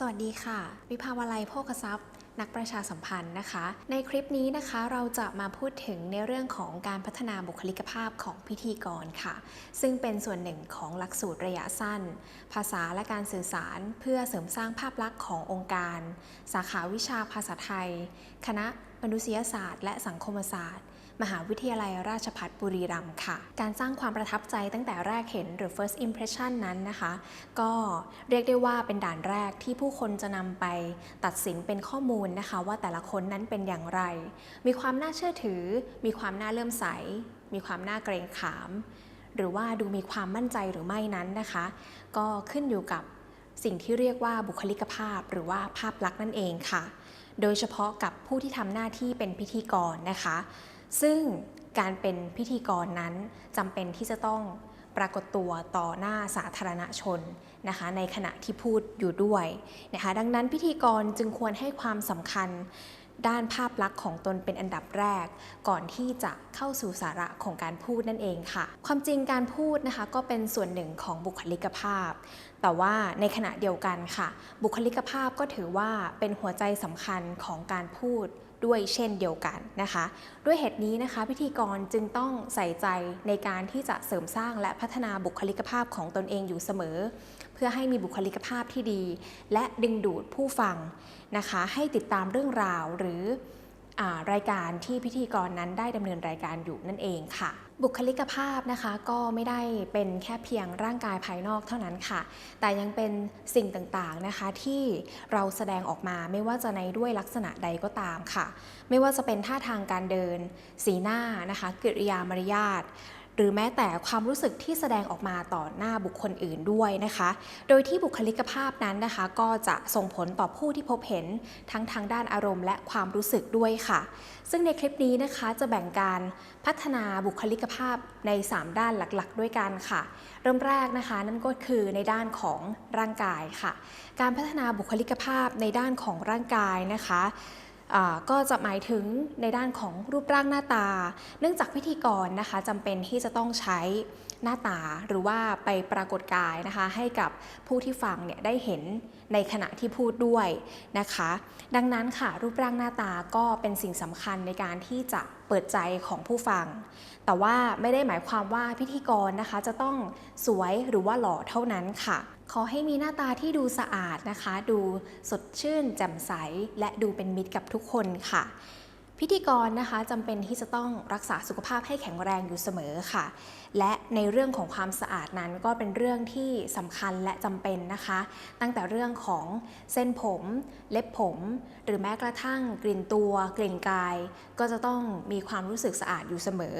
สวัสดีค่ะ วิภาวลัยโภคทรัพย์ นักประชาสัมพันธ์นะคะ ในคลิปนี้นะคะเราจะมาพูดถึงในเรื่องของการพัฒนาบุคลิกภาพของพิธีกรค่ะ ซึ่งเป็นส่วนหนึ่งของหลักสูตรระยะสั้น ภาษาและการสื่อสาร เพื่อเสริมสร้างภาพลักษณ์ขององค์การ สาขาวิชาภาษาไทย คณะมนุษยศาสตร์ และสังคมศาสตร์ มหาวิทยาลัยราชภัฏบุรีรัมย์ค่ะ การสร้างความประทับใจตั้งแต่แรกเห็นหรือ first impression นั้นนะคะ ก็เรียกได้ว่าเป็นด่านแรกที่ผู้คนจะนำไปตัดสินเป็นข้อมูลนะคะ ว่าแต่ละคนนั้นเป็นอย่างไร มีความน่าเชื่อถือ มีความน่าเลื่อมใส มีความน่าเกรงขาม หรือว่าดูมีความมั่นใจหรือไม่นั้นนะคะ ก็ขึ้นอยู่กับสิ่งที่เรียกว่าบุคลิกภาพ หรือว่าภาพลักษณ์นั่นเองค่ะ โดยเฉพาะกับผู้ที่ทำหน้าที่เป็นพิธีกรนะคะ ซึ่งการเป็นพิธีกรนั้นจำเป็นที่จะต้องปรากฏตัวต่อหน้าสาธารณชนนะคะในขณะที่พูดอยู่ด้วยนะคะดังนั้นพิธีกรจึงควรให้ความสำคัญด้านภาพลักษณ์ของตนเป็นอันดับแรก ก่อนที่จะเข้าสู่สาระของการพูดนั่นเองค่ะ ความจริงการพูดนะคะก็เป็นส่วนหนึ่งของบุคลิกภาพ แต่ว่าในขณะเดียวกันค่ะ บุคลิกภาพก็ถือว่าเป็นหัวใจสำคัญของการพูด ด้วยเช่นเดียวกันนะคะ ด้วยเหตุนี้นะคะพิธีกรจึงต้องใส่ใจในการที่จะเสริมสร้างและพัฒนาบุคลิกภาพของตนเองอยู่เสมอ เพื่อให้มีบุคลิกภาพที่ดี และดึงดูดผู้ฟังนะคะ ให้ติดตามเรื่องราวหรือ รายการที่พิธีกรนั้นได้ดำเนินรายการอยู่นั่นเองค่ะ บุคลิกภาพนะคะก็ไม่ได้เป็นแค่เพียงร่างกายภายนอกเท่านั้นค่ะ แต่ยังเป็นสิ่งต่างๆนะคะที่เราแสดงออกมาไม่ว่าจะในด้วยลักษณะใดก็ตามค่ะ ไม่ว่าจะเป็นท่าทางการเดิน สีหน้านะคะกิริยามารยาท หรือแม้แต่ความรู้สึกที่แสดงออกมาต่อหน้าบุคคลอื่นด้วยนะคะ โดยที่บุคลิกภาพนั้นนะคะ ก็จะส่งผลต่อผู้ที่พบเห็นทั้งทางด้านอารมณ์และความรู้สึกด้วยค่ะ ซึ่งในคลิปนี้นะคะจะแบ่งการพัฒนาบุคลิกภาพใน 3 ด้านหลักๆ ด้วยกันค่ะ เริ่มแรกนะคะนั่นก็คือในด้านของร่างกายค่ะ การพัฒนาบุคลิกภาพในด้านของร่างกายนะคะ ก็จะหมายถึงในด้านของรูปร่างหน้าตา เนื่องจากพิธีกรนะคะจำเป็นที่จะต้องใช้หน้าตาหรือว่าไปปรากฏกายนะคะ ให้กับผู้ที่ฟังเนี่ยได้เห็นในขณะที่พูดด้วยนะคะ ดังนั้นค่ะรูปร่างหน้าตาก็เป็นสิ่งสำคัญในการที่จะเปิดใจของผู้ฟัง แต่ว่าไม่ได้หมายความว่าพิธีกรนะคะจะต้องสวยหรือว่าหล่อเท่านั้นค่ะ ขอให้มีหน้าตาที่ดูสะอาดนะคะ ดูสดชื่นแจ่มใส และดูเป็นมิตรกับทุกคนค่ะ พิธีกรนะคะจำเป็นที่จะต้องรักษาสุขภาพให้แข็งแรงอยู่เสมอค่ะและในเรื่องของความสะอาดนั้นก็เป็นเรื่องที่สำคัญและจำเป็นนะคะ ตั้งแต่เรื่องของเส้นผม เล็บผม หรือแม้กระทั่งกลิ่นตัว กลิ่นกาย ก็จะต้องมีความรู้สึกสะอาดอยู่เสมอ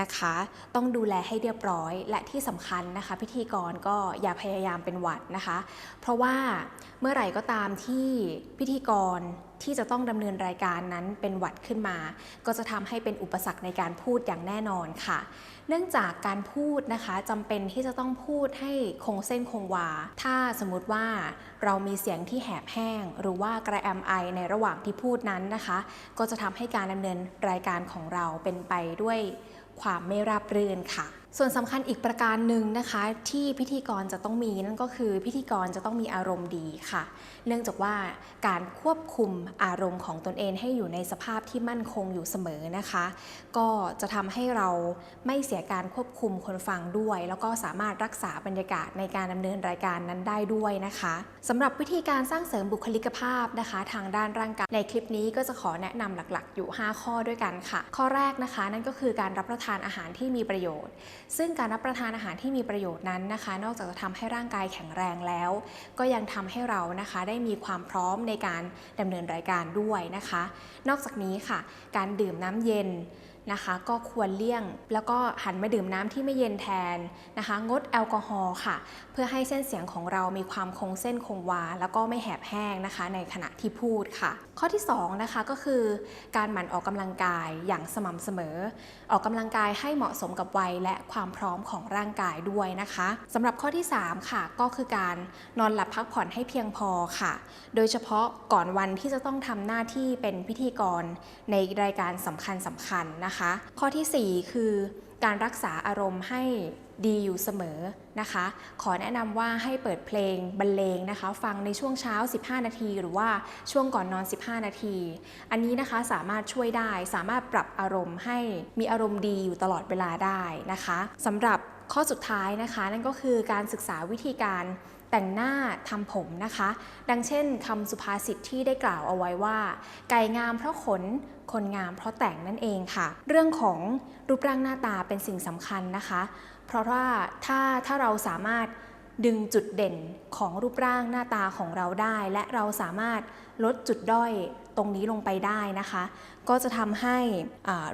นะคะ ต้องดูแลให้เรียบร้อย และที่สำคัญนะคะ พิธีกรก็อย่าพยายามเป็นหวัดนะคะ เพราะว่าเมื่อไหร่ก็ตามที่พิธีกรที่จะต้องดำเนินรายการนั้นเป็นหวัดขึ้นมา ก็จะทำให้เป็นอุปสรรคในการพูดอย่างแน่นอนค่ะเนื่องจากการพูดนะคะจำเป็นที่จะต้องพูดให้คงเส้นคงวา ถ้าสมมติว่าเรามีเสียงที่แหบแห้ง หรือว่ากระแอมไอในระหว่างที่พูดนั้นนะคะ ก็จะทำให้การดำเนินรายการของเราเป็นไปด้วยความไม่ราบรื่นค่ะ ส่วนสำคัญอีกประการหนึ่งนะคะที่พิธีกรจะต้องมีนั่นก็คือพิธีกรจะต้องมีอารมณ์ดีค่ะ เนื่องจากว่าการควบคุมอารมณ์ของตนเองให้อยู่ในสภาพที่มั่นคงอยู่เสมอนะคะ ก็จะทำให้เราไม่เสียการควบคุมคนฟังด้วย แล้วก็สามารถรักษาบรรยากาศในการดำเนินรายการนั้นได้ด้วยนะคะสำหรับวิธีการสร้างเสริมบุคลิกภาพนะคะ ทางด้านร่างกายในคลิปนี้ก็จะขอแนะนำหลักๆ อยู่ 5 ข้อด้วยกันค่ะ ข้อแรกนะคะ นั่นก็คือการรับประทานอาหารที่มีประโยชน์ซึ่งการรับประทานอาหารที่มีประโยชน์นั้นนะคะ นอกจากจะทำให้ร่างกายแข็งแรงแล้ว ก็ยังทำให้เรานะคะได้มีความพร้อมในการดำเนินรายการด้วยนะคะ นอกจากนี้ค่ะ การดื่มน้ำเย็น นะคะ ก็ควรเลี่ยง แล้วก็หันมาดื่มน้ำที่ไม่เย็นแทนนะคะ งดแอลกอฮอล์ค่ะ เพื่อให้เส้นเสียงของเรามีความคงเส้นคงวา แล้วก็ไม่แหบแห้งนะคะ ในขณะที่พูดค่ะ ข้อที่2นะคะก็คือ การหมั่นออกกำลังกายอย่างสม่ำเสมอ ออกกำลังกายให้เหมาะสมกับวัยและความพร้อมของร่างกายด้วยนะคะสำหรับข้อที่ 3 ค่ะ ก็คือการนอนหลับพักผ่อนให้เพียงพอค่ะ โดยเฉพาะก่อนวันที่จะต้องทำหน้าที่เป็นพิธีกรในรายการสำคัญสำคัญนะคะข้อทีสี่ 4 คือการรักษาอารมณ์ให้ดีอยู่เสมอนะคะ ขอแนะนำว่าให้เปิดเพลงบรรเลงนะคะ ฟังในช่วงเช้า 15 นาที หรือว่าช่วงก่อนนอน 15 นาที อันนี้นะคะสามารถช่วยได้สามารถปรับอารมณ์ให้มีอารมณ์ดีอยู่ตลอดเวลาได้นะคะสำหรับข้อสุดท้ายนะคะ นั่นก็คือการศึกษาวิธีการ แต่งหน้าทำผมนะคะ ดังเช่นคำสุภาษิตที่ได้กล่าวเอาไว้ว่า ไก่งามเพราะขน คนงามเพราะแต่งนั่นเองค่ะ เรื่องของรูปร่างหน้าตาเป็นสิ่งสำคัญนะคะ เพราะว่าถ้าถ้าเราสามารถดึงจุดเด่นของรูปร่างหน้าตาของเราได้ และเราสามารถลดจุดด้อยตรงนี้ลงไปได้นะคะ ก็จะทำให้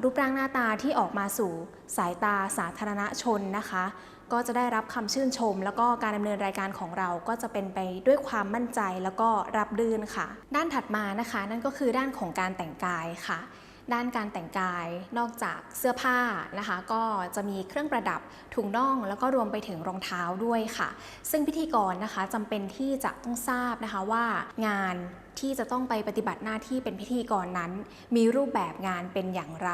รูปร่างหน้าตาที่ออกมาสู่สายตาสาธารณชนนะคะ ก็จะได้รับคำชื่นชม แล้วก็การดำเนินรายการของเราก็จะเป็นไปด้วยความมั่นใจแล้วก็รับรื่นค่ะ ด้านถัดมานะคะ นั่นก็คือด้านของการแต่งกายค่ะด้านการแต่งกายนอกจากเสื้อผ้านะคะ ก็จะมีเครื่องประดับถุงน่อง แล้วก็รวมไปถึงรองเท้าด้วยค่ะ ซึ่งพิธีกรนะคะจำเป็นที่จะต้องทราบนะคะว่างาน ที่จะต้องไปปฏิบัติหน้าที่เป็นพิธีกรนั้น มีรูปแบบงานเป็นอย่างไร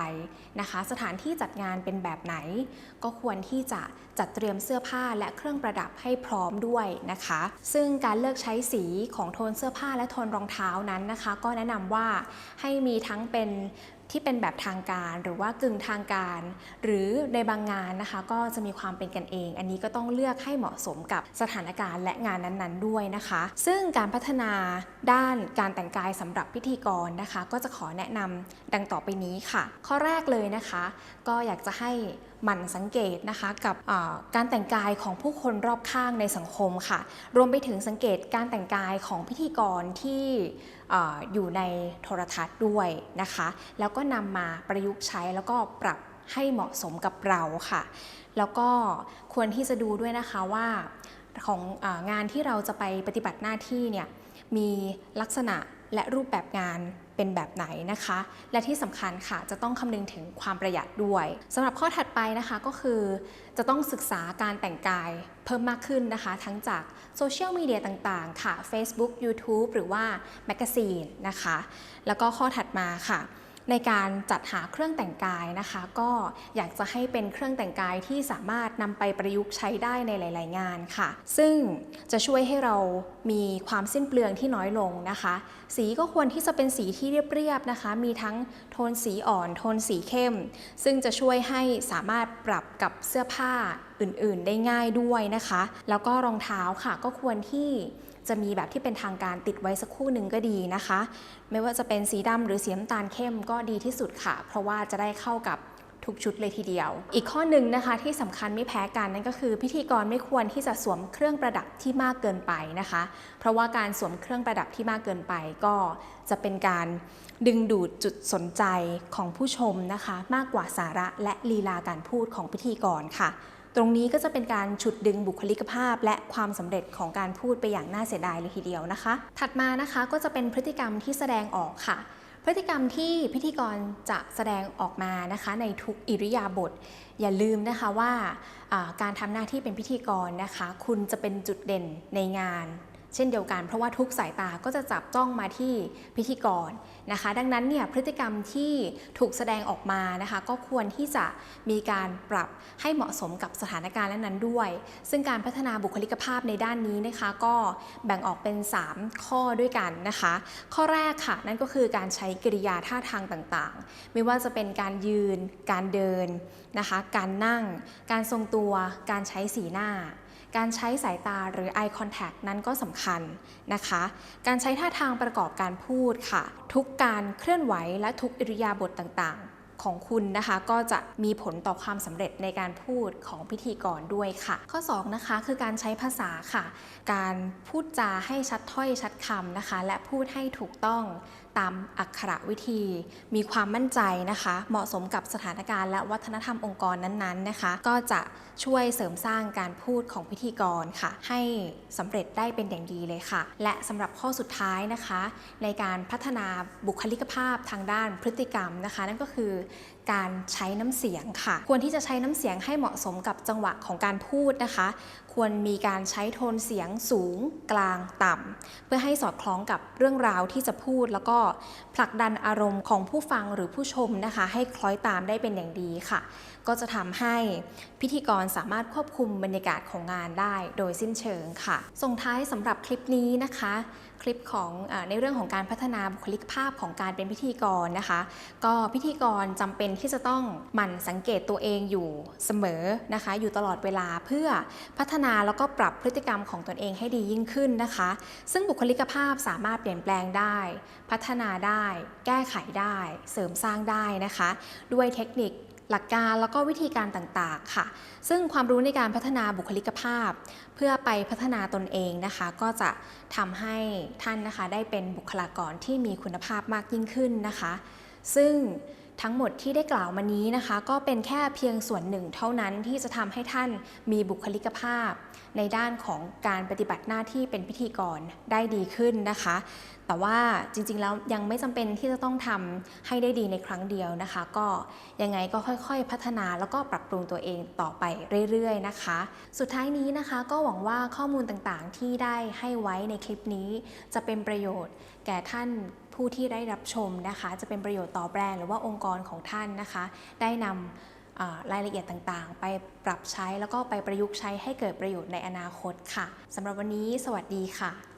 นะคะ สถานที่จัดงานเป็นแบบไหน ก็ควรที่จะจัดเตรียมเสื้อผ้าและเครื่องประดับให้พร้อมด้วยนะคะ ซึ่งการเลือกใช้สีของโทนเสื้อผ้าและโทนรองเท้านั้นนะคะ ก็แนะนำว่าให้มีทั้งเป็น ที่เป็นแบบทางการหรือว่ากึ่งทางการ หรือในบางงานนะคะ ก็จะมีความเป็นกันเอง อันนี้ก็ต้องเลือกให้เหมาะสมกับสถานการณ์และงานนั้นๆ ด้วยนะคะ ซึ่งการพัฒนาด้านการแต่งกายสำหรับพิธีกรนะคะ ก็จะขอแนะนำดังต่อไปนี้ค่ะ ข้อแรกเลยนะคะ ก็อยากจะให้หมั่นสังเกตนะคะกับการแต่งกายของผู้คนรอบข้างในสังคมค่ะ รวมไปถึงสังเกตการแต่งกายของพิธีกรที่ออยู่ในโทรทัศน์ด้วยนะคะ แล้วก็นำมาประยุกต์ใช้แล้วก็ปรับให้เหมาะสมกับเราค่ะ แล้วก็ควรที่จะดูด้วยนะคะว่าของอางานที่เราจะไปปฏิบัติหน้าที่เนี่ยมีลักษณะ และรูปแบบงานเป็นแบบไหนนะคะ และที่สำคัญค่ะจะต้องคำนึงถึงความประหยัดด้วยสำหรับข้อถัดไปนะคะก็คือ จะต้องศึกษาการแต่งกายเพิ่มมากขึ้นนะคะ ทั้งจากโซเชียลมีเดียต่างๆ ค่ะ Facebook YouTube หรือว่าแมกกาซีนนะคะ แล้วก็ข้อถัดมาค่ะ ในการจัดหาเครื่องแต่งกายนะคะ ก็อยากจะให้เป็นเครื่องแต่งกายที่สามารถนำไปประยุกต์ใช้ได้ในหลาย ๆ งานค่ะ ซึ่งจะช่วยให้เรามีความสิ้นเปลืองที่น้อยลงนะคะ สีก็ควรที่จะเป็นสีที่เรียบ ๆ นะคะ มีทั้งโทนสีอ่อน โทนสีเข้ม ซึ่งจะช่วยให้สามารถปรับกับเสื้อผ้า อื่นๆ ได้ง่ายด้วยนะคะ แล้วก็รองเท้าค่ะก็ควรที่จะมีแบบที่เป็นทางการติดไว้สักคู่หนึ่งก็ดีนะคะ ไม่ว่าจะเป็นสีดำหรือสีน้ำตาลเข้มก็ดีที่สุดค่ะ เพราะว่าจะได้เข้ากับทุกชุดเลยทีเดียว อีกข้อหนึ่งนะคะที่สำคัญไม่แพ้กันนั่นก็คือ พิธีกรไม่ควรที่จะสวมเครื่องประดับที่มากเกินไปนะคะ เพราะว่าการสวมเครื่องประดับที่มากเกินไปก็จะเป็นการดึงดูดจุดสนใจของผู้ชมนะคะ มากกว่าสาระและลีลาการพูดของพิธีกรค่ะ ตรงนี้ก็จะเป็นการฉุดดึงบุคลิกภาพ และความสำเร็จของการพูดไปอย่างน่าเสียดายเลยทีเดียวนะคะ ถัดมานะคะก็จะเป็นพฤติกรรมที่แสดงออกค่ะพฤติกรรมที่พิธีกรจะแสดงออกมานะคะในทุกอิริยาบถอย่าลืมนะคะว่าอ่าการทำหน้าที่เป็นพิธีกรนะคะ คุณจะเป็นจุดเด่นในงาน เช่นเดียวกัน เพราะว่าทุกสายตาก็จะจับจ้องมาที่พิธีกรนะคะ ดังนั้นเนี่ยพฤติกรรมที่ถูกแสดงออกมานะคะ ก็ควรที่จะมีการปรับให้เหมาะสมกับสถานการณ์นั้นๆด้วย ซึ่งการพัฒนาบุคลิกภาพในด้านนี้นะคะ ก็แบ่งออกเป็น 3 ข้อด้วยกันนะคะ ข้อแรกค่ะนั่นก็คือการใช้กริยาท่าทางต่างๆ ไม่ว่าจะเป็นการยืน การเดินนะคะ การนั่ง การทรงตัว การใช้สีหน้า การใช้สายตาหรือ eye contact นั้นก็สำคัญนะคะ การใช้ท่าทางประกอบการพูดค่ะ ทุกการเคลื่อนไหวและทุกอิริยาบถต่างๆ ของคุณนะคะก็จะมีผลต่อความสำเร็จในการพูดของพิธีกรด้วยค่ะ ข้อ2นะคะคือการใช้ภาษาค่ะ การพูดจาให้ชัดถ้อยชัดคำนะคะ และพูดให้ถูกต้อง ตามอักขระวิธี มีความมั่นใจนะคะ เหมาะสมกับสถานการณ์และวัฒนธรรมองค์กรนั้นๆนะคะ ก็จะช่วยเสริมสร้างการพูดของพิธีกรค่ะ ให้สำเร็จได้เป็นอย่างดีเลยค่ะ และสำหรับข้อสุดท้ายนะคะ ในการพัฒนาบุคลิกภาพทางด้านพฤติกรรมนะคะ นั่นก็คือ การใช้น้ำเสียงค่ะ ควรที่จะใช้น้ำเสียงให้เหมาะสมกับจังหวะของการพูดนะคะ ควรมีการใช้โทนเสียงสูง กลางต่ำเพื่อให้สอดคล้องกับเรื่องราวที่จะพูด แล้วก็ผลักดันอารมณ์ของผู้ฟังหรือผู้ชมนะคะ ให้คล้อยตามได้เป็นอย่างดีค่ะ ก็จะทำให้พิธีกรสามารถควบคุมบรรยากาศของงานได้ โดยสิ้นเชิงค่ะ ส่งท้ายสำหรับคลิปนี้นะคะ คลิปของอในเรื่องของการพัฒนาบุคลิกภาพของการเป็นพิธีกรนะคะ ก็พิธีกรจำเป็นที่จะต้องหมั่นสังเกตตัวเองอยู่เสมอนะคะ อยู่ตลอดเวลาเพื่อพัฒนาแล้วก็ปรับพฤติกรรมของตนเองให้ดียิ่งขึ้นนะคะ ซึ่งบุคลิกภาพสามารถเปลี่ยนแปลงได้ พัฒนาได้ แก้ไขได้ เสริมสร้างได้นะคะ ด้วยเทคนิค หลักการแล้วก็วิธีการต่างๆค่ะ ซึ่งความรู้ในการพัฒนาบุคลิกภาพ เพื่อไปพัฒนาตนเองนะคะ ก็จะทำให้ท่านนะคะได้เป็นบุคลากรที่มีคุณภาพมากยิ่งขึ้นนะคะ ซึ่ง ทั้งหมดที่ได้กล่าวมานี้นะคะ ก็เป็นแค่เพียงส่วนหนึ่งเท่านั้นที่จะทำให้ท่านมีบุคลิกภาพ ในด้านของการปฏิบัติหน้าที่เป็นพิธีกรได้ดีขึ้นนะคะ แต่ว่าจริงๆแล้วยังไม่จำเป็นที่จะต้องทำให้ได้ดีในครั้งเดียวนะคะ ก็ยังไงก็ค่อยๆ พัฒนาแล้วก็ปรับปรุงตัวเองต่อไปเรื่อยๆนะคะ สุดท้ายนี้นะคะ ก็หวังว่าข้อมูลต่างๆที่ได้ให้ไว้ในคลิปนี้ จะเป็นประโยชน์แก่ท่าน ผู้ที่ได้รับชมนะคะ จะเป็นประโยชน์ต่อแบรนด์หรือว่าองค์กรของท่านนะคะ ได้นำรายละเอียดต่างๆ ไปปรับใช้แล้วก็ไปประยุกต์ใช้ให้เกิดประโยชน์ในอนาคตค่ะสำหรับวันนี้ สวัสดีค่ะ